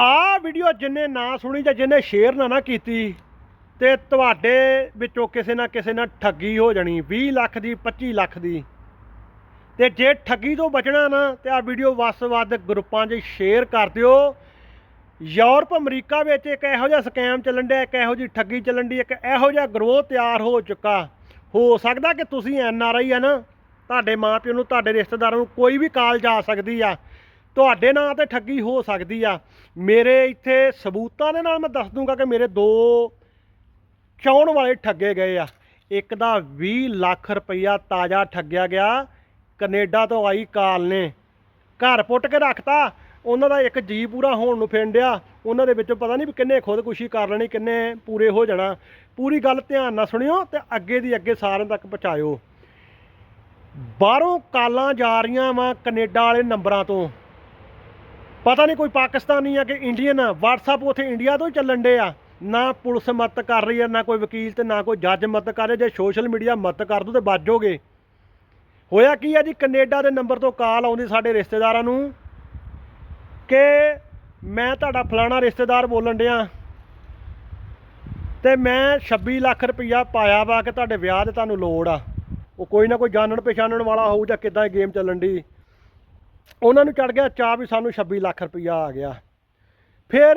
ਆਹ ਵੀਡੀਓ ਜਿੰਨੇ ਨਾ ਸੁਣੀ ਜਾਂ ਜਿੰਨੇ ਸ਼ੇਅਰ ਨਾ ਨਾ ਕੀਤੀ, ਤੇ ਤੁਹਾਡੇ ਵਿੱਚੋਂ ਕਿਸੇ ਨਾ ਕਿਸੇ ਨਾਲ ਠੱਗੀ ਹੋ ਜਾਣੀ 20 ਲੱਖ ਦੀ 25 ਲੱਖ ਦੀ। ਤੇ ਜੇ ਠੱਗੀ ਤੋਂ ਬਚਣਾ ਨਾ, ਤੇ ਆ ਵੀਡੀਓ ਵੱਧ ਵੱਧ ਗਰੁੱਪਾਂ 'ਚ ਸ਼ੇਅਰ ਕਰ ਦਿਓ। ਯੂਰਪ, ਅਮਰੀਕਾ ਵਿੱਚ ਇੱਕ ਇਹੋ ਜਿਹਾ ਸਕੈਮ ਚੱਲਣ ਡਿਆ, ਇੱਕ ਇਹੋ ਜਿਹੀ ਠੱਗੀ ਚੱਲਣ ਦੀ ਇੱਕ ਇਹੋ ਜਿਹਾ ਗਰੋਹ ਤਿਆਰ ਹੋ ਚੁੱਕਾ। ਹੋ ਸਕਦਾ ਕਿ ਤੁਸੀਂ ਐਨ ਆਰ ਆਈ ਆ ਨਾ, ਤੁਹਾਡੇ ਮਾਪਿਓ ਨੂੰ, ਤੁਹਾਡੇ ਰਿਸ਼ਤੇਦਾਰਾਂ ਨੂੰ ਕੋਈ ਵੀ ਕਾਲ ਜਾ ਸਕਦੀ ਆ। ਤੁਹਾਡੇ ਨਾਂ ਤੇ ਠੱਗੀ ਹੋ ਸਕਦੀ ਆ। ਮੇਰੇ ਇੱਥੇ ਸਬੂਤਾਂ ਦੇ ਨਾਲ ਮੈਂ ਦੱਸ ਦੂੰਗਾ ਕਿ ਮੇਰੇ ਦੋ ਚਾਉਣ ਵਾਲੇ ਠੱਗੇ ਗਏ ਆ। ਇੱਕ ਦਾ 20 ਲੱਖ ਰੁਪਈਆ ਤਾਜ਼ਾ ਠੱਗਿਆ ਗਿਆ। ਕੈਨੇਡਾ ਤੋਂ ਆਈ ਕਾਲ ਨੇ। ਘਰ ਪੁੱਟ ਕੇ ਰੱਖਤਾ। ਉਹਨਾਂ ਦਾ ਇੱਕ ਜੀ ਪੂਰਾ ਹੋਣ ਨੂੰ ਫਿੰਡਿਆ ਉਹਨਾਂ ਦੇ ਵਿੱਚੋਂ ਪਤਾ ਨਹੀਂ ਵੀ ਕਿੰਨੇ ਖੁਦਕੁਸ਼ੀ ਕਰ ਲੈਣੀ, ਕਿੰਨੇ ਪੂਰੇ ਹੋ ਜਾਣਾ। ਪੂਰੀ ਗੱਲ ਧਿਆਨ ਨਾਲ ਸੁਣਿਓ ਤੇ ਅੱਗੇ ਦੀ ਅੱਗੇ ਸਾਰਿਆਂ ਤੱਕ ਪਹੁੰਚਾਇਓ। ਬਾਹਰੋਂ ਕਾਲਾਂ ਜਾ ਰਹੀਆਂ ਵਾ ਕੈਨੇਡਾ ਵਾਲੇ ਨੰਬਰਾਂ ਤੋਂ। ਪਤਾ ਨਹੀਂ ਕੋਈ ਪਾਕਿਸਤਾਨੀ ਆ ਕਿ ਇੰਡੀਅਨ ਆ WhatsApp ਉਥੇ ਇੰਡੀਆ ਤੋਂ ਹੀ ਚੱਲਣ ਡੇ ਆ। ਨਾ ਪੁਲਿਸ ਮਦਦ ਕਰ ਰਹੀ ਆ, ਨਾ ਕੋਈ ਵਕੀਲ ਤੇ ਨਾ ਕੋਈ ਜੱਜ ਮਦਦ ਕਰ ਰਿਹਾ। ਜੇ ਸੋਸ਼ਲ ਮੀਡੀਆ ਮਦਦ ਕਰ ਦੂ ਤੇ ਵੱਜੋਗੇ। ਹੋਇਆ ਕੀ ਆ ਜੀ, ਕੈਨੇਡਾ ਦੇ ਨੰਬਰ ਤੋਂ ਕਾਲ ਆਉਂਦੀ ਸਾਡੇ ਰਿਸ਼ਤੇਦਾਰਾਂ ਨੂੰ ਕਿ ਮੈਂ ਤੁਹਾਡਾ ਫਲਾਣਾ ਰਿਸ਼ਤੇਦਾਰ ਬੋਲਣ ਡਿਆ। ਤੇ ਮੈਂ 26 ਲੱਖ ਰੁਪਈਆ ਪਾਇਆ ਵਾ ਕਿ ਤੁਹਾਡੇ ਵਿਆਹ ਤੇ ਤੁਹਾਨੂੰ ਲੋੜ ਆ। ਉਹ ਕੋਈ ਨਾ ਕੋਈ ਜਾਣਨ ਪਛਾਣਨ ਵਾਲਾ ਹੋਊ ਜਾਂ ਕਿੱਦਾਂ ਇਹ ਗੇਮ ਚੱਲਣ ਦੀ ਉਹਨਾਂ ਨੂੰ ਚੜ ਗਿਆ, ਚਾਹ ਵੀ ਸਾਨੂੰ 26 ਲੱਖ ਰੁਪਈਆ ਆ ਗਿਆ। ਫਿਰ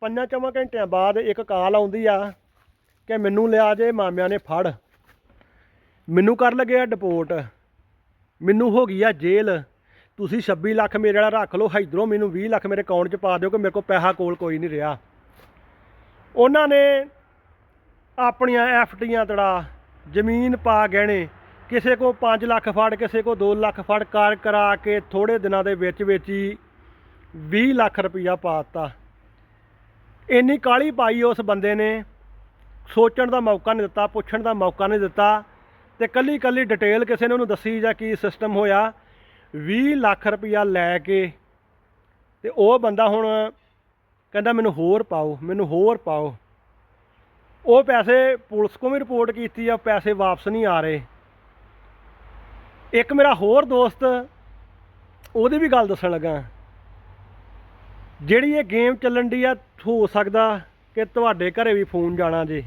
ਪੰਜਾਂ ਚੌਵਾਂ ਘੰਟਿਆਂ ਬਾਅਦ ਇੱਕ ਕਾਲ ਆਉਂਦੀ ਆ ਕਿ ਮੈਨੂੰ ਲਿਆ ਜੇ ਮਾਮਿਆਂ ਨੇ ਫੜ। ਮੈਨੂੰ ਕਰ ਲੱਗਿਆ ਡਿਪੋਰਟ। ਮੈਨੂੰ ਹੋ ਗਈ ਆ ਜੇਲ੍ਹ। ਤੁਸੀਂ 26 ਲੱਖ ਮੇਰੇ ਵਾਲਾ ਰੱਖ ਲਓ ਇਧਰੋਂ ਮੈਨੂੰ 20 ਲੱਖ ਮੇਰੇ ਅਕਾਊਂਟ 'ਚ ਪਾ ਦਿਓ ਕਿ ਮੇਰੇ ਕੋਲ ਪੈਸਾ ਕੋਲ ਕੋਈ ਨਹੀਂ ਰਿਹਾ। ਉਹਨਾਂ ਨੇ ਆਪਣੀਆਂ ਐਫਡੀਆਂ ਤੜਾ ਜ਼ਮੀਨ ਪਾ ਗਹਿਣੇ ਕਿਸੇ ਕੋ 5 ਲੱਖ ਫੜ, ਕਿਸੇ ਕੋ 2 ਲੱਖ ਫੜ, ਕਰ ਕਰਾ ਕੇ ਥੋੜੇ ਦਿਨਾਂ ਦੇ ਵਿੱਚ ਵਿੱਚ ਹੀ 20 ਲੱਖ ਰੁਪਈਆ ਪਾਤਾ ਇੰਨੀ ਕਾਲੀ ਪਾਈ ਉਸ ਬੰਦੇ ਨੇ, ਸੋਚਣ ਦਾ ਮੌਕਾ ਨਹੀਂ ਦਿੱਤਾ, ਪੁੱਛਣ ਦਾ ਮੌਕਾ ਨਹੀਂ ਦਿੱਤਾ ਤੇ ਕੱਲੀ ਕੱਲੀ ਡਿਟੇਲ ਕਿਸੇ ਨੇ ਉਹਨੂੰ ਦੱਸੀ ਜਾਂ ਕੀ ਸਿਸਟਮ ਹੋਇਆ 20 ਲੱਖ ਰੁਪਈਆ ਲੈ ਕੇ ਤੇ ਉਹ ਬੰਦਾ ਹੁਣ ਕਹਿੰਦਾ, ਮੈਨੂੰ ਹੋਰ ਪਾਓ, ਮੈਨੂੰ ਹੋਰ ਪਾਓ। ਉਹ ਪੈਸੇ ਪੁਲਿਸ ਕੋ ਵੀ ਰਿਪੋਰਟ ਕੀਤੀ ਆ, ਪੈਸੇ ਵਾਪਸ ਨਹੀਂ ਆ ਰਹੇ। ਇੱਕ ਮੇਰਾ ਹੋਰ ਦੋਸਤ, ਉਹਦੀ ਵੀ ਗੱਲ ਦੱਸਣ ਲੱਗਾ। ਜਿਹੜੀ ਇਹ ਗੇਮ ਚੱਲਣ ਦੀ ਆ, ਹੋ ਸਕਦਾ ਕਿ ਤੁਹਾਡੇ ਘਰੇ ਵੀ ਫੋਨ ਜਾਣਾ ਜੇ।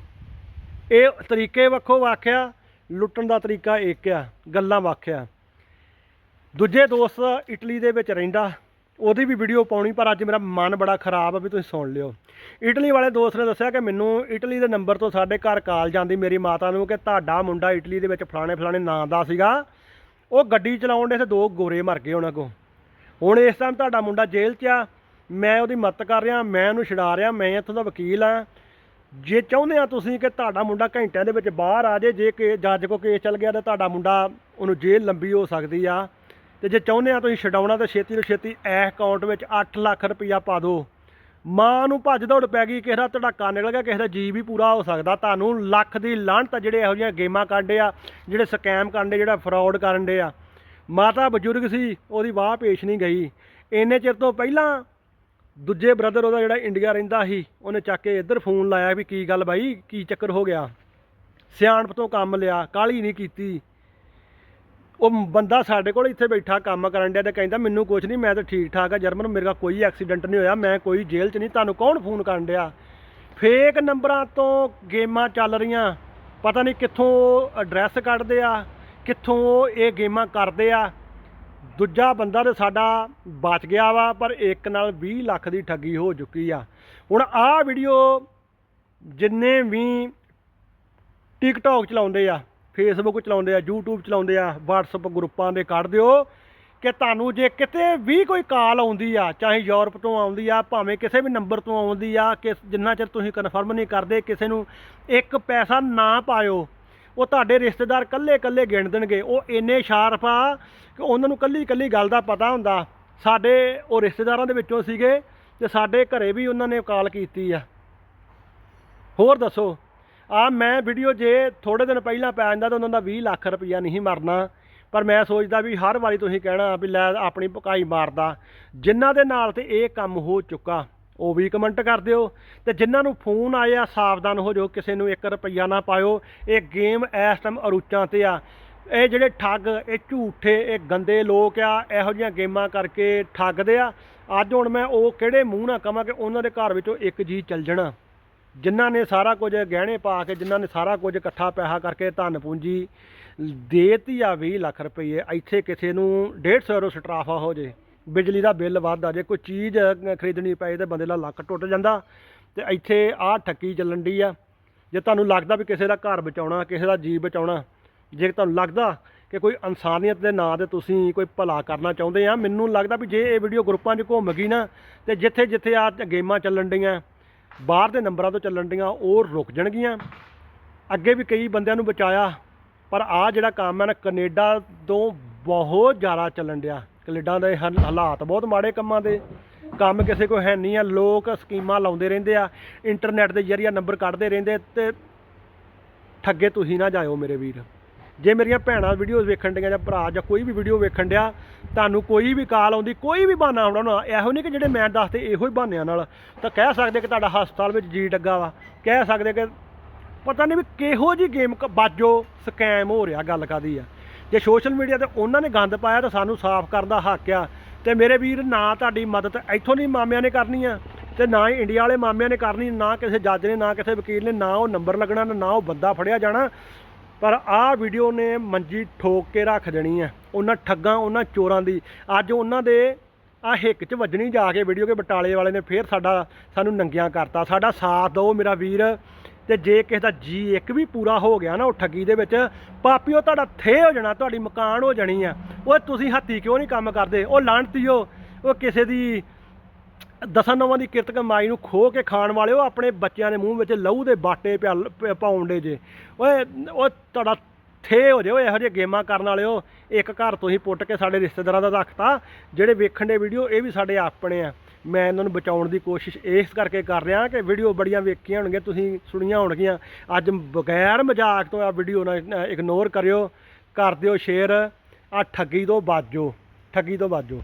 ਇਹ ਤਰੀਕੇ ਵੱਖੋ ਵੱਖਿਆ, ਲੁੱਟਣ ਦਾ ਤਰੀਕਾ ਇੱਕ ਆ, ਗੱਲਾਂ ਵੱਖਿਆ। ਦੂਜੇ ਦੋਸਤ ਇਟਲੀ ਦੇ ਵਿੱਚ ਰਹਿੰਦਾ, ਉਹਦੀ ਵੀ ਵੀਡੀਓ ਪਾਉਣੀ, ਪਰ ਅੱਜ ਮੇਰਾ ਮਨ ਬੜਾ ਖਰਾਬ ਆ ਵੀ ਤੁਸੀਂ ਸੁਣ ਲਿਓ। ਇਟਲੀ ਵਾਲੇ ਦੋਸਤ ਨੇ ਦੱਸਿਆ ਕਿ ਮੈਨੂੰ ਇਟਲੀ ਦੇ ਨੰਬਰ ਤੋਂ ਸਾਡੇ ਘਰ ਕਾਲ ਜਾਂਦੀ, ਮੇਰੀ ਮਾਤਾ ਨੂੰ, ਕਿ ਤੁਹਾਡਾ ਮੁੰਡਾ ਇਟਲੀ ਦੇ ਵਿੱਚ ਫਲਾਣੇ ਫਲਾਣੇ ਨਾਂ ਦਾ ਸੀਗਾ। ਉਹ ਗੱਡੀ ਚਲਾਉਣ ਦੇ ਤੇ ਦੋ ਗੋਰੇ ਮਰ ਗਏ ਉਹਨਾਂ ਕੋ ਹੁਣ ਇਸ ਟਾਈਮ ਤੁਹਾਡਾ ਮੁੰਡਾ ਜੇਲ੍ਹ 'ਚ ਆ, ਮੈਂ ਉਹਦੀ ਮਦਦ ਕਰ ਰਿਹਾ, ਮੈਂ ਉਹਨੂੰ ਛਡਾ ਰਿਹਾ, ਮੈਂ ਇੱਥੋਂ ਦਾ ਵਕੀਲ ਆ। ਜੇ ਚਾਹੁੰਦੇ ਆ ਤੁਸੀਂ ਕਿ ਤੁਹਾਡਾ ਮੁੰਡਾ ਘੰਟਿਆਂ ਦੇ ਵਿੱਚ ਬਾਹਰ ਆ ਜੇ ਜੇ ਕਿ ਜੱਜ ਕੋ ਕੇਸ ਚੱਲ ਗਿਆ ਤਾਂ ਤੁਹਾਡਾ ਮੁੰਡਾ ਉਹਨੂੰ ਜੇਲ੍ਹ ਲੰਬੀ ਹੋ ਸਕਦੀ ਆ। ਤੇ ਜੇ ਚਾਹੁੰਦੇ ਆ ਤੁਸੀਂ ਛਡਾਉਣਾ, ਤਾਂ ਛੇਤੀ ਤੋਂ ਛੇਤੀ ਐ ਅਕਾਊਂਟ ਵਿੱਚ 8 ਲੱਖ ਰੁਪਈਆ ਪਾ ਦਿਓ। ਮਾਂ ਨੂੰ ਭੱਜ ਦੌੜ ਪੈ ਗਈ, ਕਿਸੇ ਦਾ ਧੜਾਕਾ ਨਿਕਲ ਗਿਆ, ਕਿਸੇ ਦਾ ਜੀ ਵੀ ਪੂਰਾ ਹੋ ਸਕਦਾ। ਤੁਹਾਨੂੰ ਲੱਖ ਦੀ ਲਾਹਨਤ ਜਿਹੜੇ ਇਹੋ ਜਿਹੀਆਂ ਗੇਮਾਂ ਕਾਂਡੇ ਆ, ਜਿਹੜੇ ਸਕੈਮ ਕਾਂਡੇ, ਜਿਹੜਾ ਫਰਾਡ ਕਰਨ ਦੇ ਆ। ਮਾਤਾ ਬਜ਼ੁਰਗ ਸੀ, ਉਹਦੀ ਵਾਹ ਪੇਸ਼ ਨਹੀਂ ਗਈ। ਇੰਨੇ ਚਿਰ ਤੋਂ ਪਹਿਲਾਂ ਦੂਜੇ ਬ੍ਰਦਰ ਉਹਦਾ ਜਿਹੜਾ ਇੰਡੀਆ ਰਹਿੰਦਾ ਸੀ, ਉਹਨੇ ਚੱਕ ਕੇ ਇੱਧਰ ਫੋਨ ਲਾਇਆ ਵੀ ਕੀ ਗੱਲ ਬਾਈ, ਕੀ ਚੱਕਰ ਹੋ ਗਿਆ? ਸਿਆਣਪ ਤੋਂ ਕੰਮ ਲਿਆ ਕਾਲੀ ਨਹੀਂ ਕੀਤੀ। ਉਹ ਬੰਦਾ ਸਾਡੇ ਕੋਲ ਇੱਥੇ ਬੈਠਾ, ਕੰਮ ਕਰਨ ਡਿਆ ਤੇ ਕਹਿੰਦਾ ਮੈਨੂੰ ਕੁਝ ਨਹੀਂ, ਮੈਂ ਤਾਂ ਠੀਕ ਠਾਕ ਆ ਜਰਮਨ, ਮੇਰੇ ਕੋਲ ਕੋਈ ਐਕਸੀਡੈਂਟ ਨਹੀਂ ਹੋਇਆ, ਮੈਂ ਕੋਈ ਜੇਲ੍ਹ 'ਚ ਨਹੀਂ, ਤੁਹਾਨੂੰ ਕੌਣ ਫੋਨ ਕਰਨ ਡਿਆ? ਫੇਕ ਨੰਬਰਾਂ ਤੋਂ ਗੇਮਾਂ ਚੱਲ ਰਹੀਆਂ, ਪਤਾ ਨਹੀਂ ਕਿੱਥੋਂ ਐਡਰੈਸ ਕੱਢਦੇ ਆ, ਕਿੱਥੋਂ ਇਹ ਗੇਮਾਂ ਕਰਦੇ ਆ। ਦੂਜਾ ਬੰਦਾ ਤੇ ਸਾਡਾ ਬਚ ਗਿਆ ਵਾ, ਪਰ ਇੱਕ ਨਾਲ 20 ਲੱਖ ਦੀ ਠੱਗੀ ਹੋ ਚੁੱਕੀ ਆ। ਹੁਣ ਆਹ ਵੀਡੀਓ ਜਿੰਨੇ ਵੀ ਟਿਕਟੌਕ ਚਲਾਉਂਦੇ ਆ ਫੇਸਬੁੱਕ ਚਲਾਉਂਦੇ ਆ, YouTube ਚਲਾਉਂਦੇ ਆ, WhatsApp ਗਰੁੱਪਾਂ ਦੇ ਕੱਢ ਦਿਓ ਕਿ ਤੁਹਾਨੂੰ ਜੇ ਕਿਤੇ ਵੀ ਕੋਈ ਕਾਲ ਆਉਂਦੀ ਆ, ਚਾਹੇ ਯੂਰਪ ਤੋਂ ਆਉਂਦੀ ਆ, ਭਾਵੇਂ ਕਿਸੇ ਵੀ ਨੰਬਰ ਤੋਂ ਆਉਂਦੀ ਆ, ਕਿ ਜਿੰਨਾ ਚਿਰ ਤੁਸੀਂ ਕਨਫਰਮ ਨਹੀਂ ਕਰਦੇ, ਕਿਸੇ ਨੂੰ ਇੱਕ ਪੈਸਾ ਨਾ ਪਾਇਓ, ਉਹ ਤੁਹਾਡੇ ਰਿਸ਼ਤੇਦਾਰ ਕੱਲੇ ਕੱਲੇ ਗਿਣ ਦੇਣਗੇ। ਉਹ ਇੰਨੇ ਸ਼ਾਰਪ ਆ ਕਿ ਉਹਨਾਂ ਨੂੰ ਕੱਲੀ ਕੱਲੀ ਗੱਲ ਦਾ ਪਤਾ ਹੁੰਦਾ। ਸਾਡੇ ਉਹ ਰਿਸ਼ਤੇਦਾਰਾਂ ਦੇ ਵਿੱਚੋਂ ਸੀਗੇ ਤੇ ਸਾਡੇ ਘਰੇ ਵੀ ਉਹਨਾਂ ਨੇ ਕਾਲ ਕੀਤੀ ਆ। ਹੋਰ ਦੱਸੋ। ਆ ਮੈਂ ਵੀਡੀਓ ਜੇ ਥੋੜੇ ਦਿਨ ਪਹਿਲਾਂ ਪੈ ਜਾਂਦਾ ਤਾਂ ਉਹਨਾਂ ਦਾ 20 ਲੱਖ ਰੁਪਈਆ ਨਹੀਂ ਮਰਨਾ। ਪਰ ਮੈਂ ਸੋਚਦਾ ਵੀ ਹਰ ਵਾਰੀ ਤੁਸੀਂ ਕਹਿਣਾ ਵੀ ਲੈ ਆਪਣੀ ਪਕਾਈ ਮਾਰਦਾ। ਜਿਨ੍ਹਾਂ ਦੇ ਨਾਲ ਤੇ ਇਹ ਕੰਮ ਹੋ ਚੁੱਕਾ, ਉਹ ਵੀ ਕਮੈਂਟ ਕਰ ਦਿਓ। ਤੇ ਜਿਨ੍ਹਾਂ ਨੂੰ ਫੋਨ ਆਇਆ, ਸਾਵਧਾਨ ਹੋ ਜਾਓ, ਕਿਸੇ ਨੂੰ 1 ਰੁਪਈਆ ਨਾ ਪਾਇਓ। ਇਹ ਗੇਮ ਇਸ ਟਾਈਮ ਅਰੂਚਾਂ ਤੇ ਆ। ਇਹ ਜਿਹੜੇ ਠੱਗ, ਇਹ ਝੂਠੇ, ਇਹ ਗੰਦੇ ਲੋਕ ਆ, ਇਹੋ ਜਿਹੀਆਂ ਗੇਮਾਂ ਕਰਕੇ ਠੱਗਦੇ ਆ। ਅੱਜ ਹੁਣ ਮੈਂ ਉਹ ਕਿਹੜੇ ਮੂੰਹ ਨਾਲ ਕਹਾਂ ਕਿ ਉਹਨਾਂ ਦੇ ਘਰ ਵਿੱਚੋਂ ਇੱਕ ਜੀ ਚੱਲ ਜਾਣਾ। ਜਿਨ੍ਹਾਂ ਨੇ ਸਾਰਾ ਕੁਝ ਗਹਿਣੇ ਪਾ ਕੇ, ਜਿਨ੍ਹਾਂ ਨੇ ਸਾਰਾ ਕੁਝ ਇਕੱਠਾ ਪੈਸਾ ਕਰਕੇ ਧਨ ਪੂੰਜੀ ਦੇਤੀ ਆ 20 ਲੱਖ ਰੁਪਏ ਇੱਥੇ ਕਿਸੇ ਨੂੰ 150 ਯੂਰੋ ਸਟਰਾਫਾ ਹੋ ਜੇ, ਬਿਜਲੀ ਦਾ ਬਿੱਲ ਵੱਧਦਾ ਜੇ, ਕੋਈ ਚੀਜ਼ ਖਰੀਦਣੀ ਪਏ ਤੇ ਬੰਦੇ ਦਾ ਲੱਕ ਟੁੱਟ ਜਾਂਦਾ ਤੇ ਇੱਥੇ ਆਹ ਠੱਕੀ ਚੱਲਣ ਦੀ ਆ। ਜੇ ਤੁਹਾਨੂੰ ਲੱਗਦਾ ਵੀ ਕਿਸੇ ਦਾ ਘਰ ਬਚਾਉਣਾ, ਕਿਸੇ ਦਾ ਜੀਵ ਬਚਾਉਣਾ, ਜੇ ਤੁਹਾਨੂੰ ਲੱਗਦਾ ਕਿ ਕੋਈ ਇਨਸਾਨੀਅਤ ਦੇ ਨਾਂ ਤੇ ਤੁਸੀਂ ਕੋਈ ਭਲਾ ਕਰਨਾ ਚਾਹੁੰਦੇ ਆ, ਮੈਨੂੰ ਲੱਗਦਾ ਵੀ ਜੇ ਇਹ ਵੀਡੀਓ ਗਰੁੱਪਾਂ 'ਚ ਘੁੰਮ ਗਈ ਨਾ ਤੇ ਜਿੱਥੇ ਜਿੱਥੇ ਆ ਗੇਮਾਂ ਚੱਲਣ ਡੀਆਂ ਬਾਹਰ ਦੇ ਨੰਬਰਾਂ ਤੋਂ ਚੱਲਣ ਡੀਆਂ, ਉਹ ਰੁਕ ਜਾਣਗੀਆਂ। ਅੱਗੇ ਵੀ ਕਈ ਬੰਦਿਆਂ ਨੂੰ ਬਚਾਇਆ, ਪਰ ਆ ਜਿਹੜਾ ਕੰਮ ਹੈ ਨਾ, ਕੈਨੇਡਾ ਤੋਂ ਬਹੁਤ ਜ਼ਿਆਦਾ ਚੱਲਣ ਡਿਆ। ਕੈਨੇਡਾ ਦੇ ਹਾਲ- ਹਾਲਾਤ ਬਹੁਤ ਮਾੜੇ ਕੰਮਾਂ ਦੇ। ਕੰਮ ਕਿਸੇ ਕੋ ਹੈ ਨਹੀਂ ਆ ਲੋਕ ਸਕੀਮਾਂ ਲਾਉਂਦੇ ਰਹਿੰਦੇ ਆ, ਇੰਟਰਨੈਟ ਦੇ ਜ਼ਰੀਏ ਨੰਬਰ ਕੱਢਦੇ ਰਹਿੰਦੇ ਤੇ ਠੱਗੇ ਤੁਸੀਂ ਨਾ ਜਾਇਓ ਮੇਰੇ ਵੀਰ। ਜੇ ਮੇਰੀਆਂ ਭੈਣਾਂ ਵੀਡੀਓਜ਼ ਵੇਖਣ ਡੀਆਂ ਜਾਂ ਭਰਾ ਜਾਂ ਕੋਈ ਵੀ ਵੀਡੀਓ ਵੇਖਣ ਡਿਆ, ਤੁਹਾਨੂੰ ਕੋਈ ਵੀ ਕਾਲ ਆਉਂਦੀ, ਕੋਈ ਵੀ ਬਹਾਨਾ ਆਉਣਾ ਨਾ, ਇਹੋ ਨਹੀਂ ਕਿ ਜਿਹੜੇ ਮੈਂ ਦੱਸਦੇ ਇਹੋ ਹੀ ਬਹਾਨਿਆਂ ਨਾਲ। ਤਾਂ ਕਹਿ ਸਕਦੇ ਕਿ ਤੁਹਾਡਾ ਹਸਪਤਾਲ ਵਿੱਚ ਜੀ ਡੱਗਾ ਵਾ। ਕਹਿ ਸਕਦੇ ਕਿ ਪਤਾ ਨਹੀਂ ਵੀ ਕਿਹੋ ਜੀ ਗੇਮ ਬਾਜੋ ਸਕੈਮ ਹੋ ਰਿਹਾ ਗੱਲ ਕਾਦੀ ਆ। ਜੇ ਸੋਸ਼ਲ ਮੀਡੀਆ ਤੇ ਉਹਨਾਂ ਨੇ ਗੰਦ ਪਾਇਆ ਤਾਂ ਸਾਨੂੰ ਸਾਫ਼ ਕਰਨ ਦਾ ਹੱਕ ਆ। ਤੇ ਮੇਰੇ ਵੀਰ, ਨਾ ਤੁਹਾਡੀ ਮਦਦ ਇੱਥੋਂ ਨਹੀਂ ਮਾਮਿਆਂ ਨੇ ਕਰਨੀ ਆ, ਤੇ ਨਾ ਹੀ ਇੰਡੀਆ ਵਾਲੇ ਮਾਮਿਆਂ ਨੇ ਕਰਨੀ, ਨਾ ਕਿਸੇ ਜੱਜ ਨੇ, ਨਾ ਕਿਸੇ ਵਕੀਲ ਨੇ, ਨਾ ਉਹ ਨੰਬਰ ਲੱਗਣਾ, ਨਾ ਉਹ ਬੰਦਾ ਫੜਿਆ ਜਾਣਾ। ਪਰ ਆਹ ਵੀਡੀਓ ਨੇ ਮੰਜੀ ਠੋਕ ਕੇ ਰੱਖ ਦੇਣੀ ਆ ਉਹਨਾਂ ਠੱਗਾਂ, ਉਹਨਾਂ ਚੋਰਾਂ ਦੀ। ਅੱਜ ਉਹਨਾਂ ਦੇ ਆ ਹਿੱਕ 'ਚ ਵੱਜਣੀ ਜਾ ਕੇ ਵੀਡੀਓ ਕੇ ਬਟਾਲੇ ਵਾਲੇ ਨੇ ਫੇਰ ਸਾਡਾ ਸਾਨੂੰ ਨੰਗਿਆਂ ਕਰਤਾ। ਸਾਡਾ ਸਾਥ ਦਿਓ ਮੇਰਾ ਵੀਰ। ਤੇ ਜੇ ਕਿਸੇ ਦਾ ਜੀ ਇੱਕ ਵੀ ਪੂਰਾ ਹੋ ਗਿਆ ਨਾ ਉਹ ਠੱਗੀ ਦੇ ਵਿੱਚ ਪਾਪੀਓ ਤੁਹਾਡਾ ਥੇ ਹੋ ਜਾਣਾ, ਤੁਹਾਡੀ ਮਕਾਨ ਹੋ ਜਾਣੀ ਆ ਉਹ ਤੁਸੀਂ ਹੱਥੀ ਕਿਉਂ ਨਹੀਂ ਕੰਮ ਕਰਦੇ? ਉਹ ਲਾਂਟੀਓ ਉਹ ਕਿਸੇ ਦੀ ਦਸਾਂ ਨਵਾਂ ਦੀ ਕਿਰਤ ਕਮਾਈ ਨੂੰ ਖੋ ਕੇ ਖਾਣ ਵਾਲੇ ਉਹ ਆਪਣੇ ਬੱਚਿਆਂ ਦੇ ਮੂੰਹ ਵਿੱਚ ਲਹੂ ਦੇ ਬਾਟੇ ਪਿਆ ਪਾਉਣ ਦੇ ਜੇ। ਓਏ ਉਹ ਤੁਹਾਡਾ ਥੇ ਹੋ ਜਾਓ ਇਹੋ ਜਿਹੇ ਗੇਮਾਂ ਕਰਨ ਵਾਲਿਓ, ਇੱਕ ਘਰ ਤੋਂ ਹੀ ਪੁੱਟ ਕੇ ਸਾਡੇ ਰਿਸ਼ਤੇਦਾਰਾਂ ਦਾ ਰੱਖਤਾ ਜਿਹੜੇ ਵੇਖਣ ਦੇ ਵੀਡੀਓ, ਇਹ ਵੀ ਸਾਡੇ ਆਪਣੇ ਆ। ਮੈਂ ਇਹਨਾਂ ਨੂੰ ਬਚਾਉਣ ਦੀ ਕੋਸ਼ਿਸ਼ ਇਸ ਕਰਕੇ ਕਰ ਰਿਹਾ ਕਿ ਵੀਡੀਓ ਬੜੀਆਂ ਵੇਖੀਆਂ ਹੋਣਗੀਆਂ, ਤੁਸੀਂ ਸੁਣੀਆਂ ਹੋਣਗੀਆਂ। ਅੱਜ ਬਗੈਰ ਮਜ਼ਾਕ ਤੋਂ ਆ ਵੀਡੀਓ ਨਾ ਇਗਨੋਰ ਕਰਿਓ, ਕਰ ਦਿਓ ਸ਼ੇਅਰ ਆ ਠੱਗੀ ਤੋਂ ਬਾਜੋ, ਠੱਗੀ ਤੋਂ ਬਾਜੋ।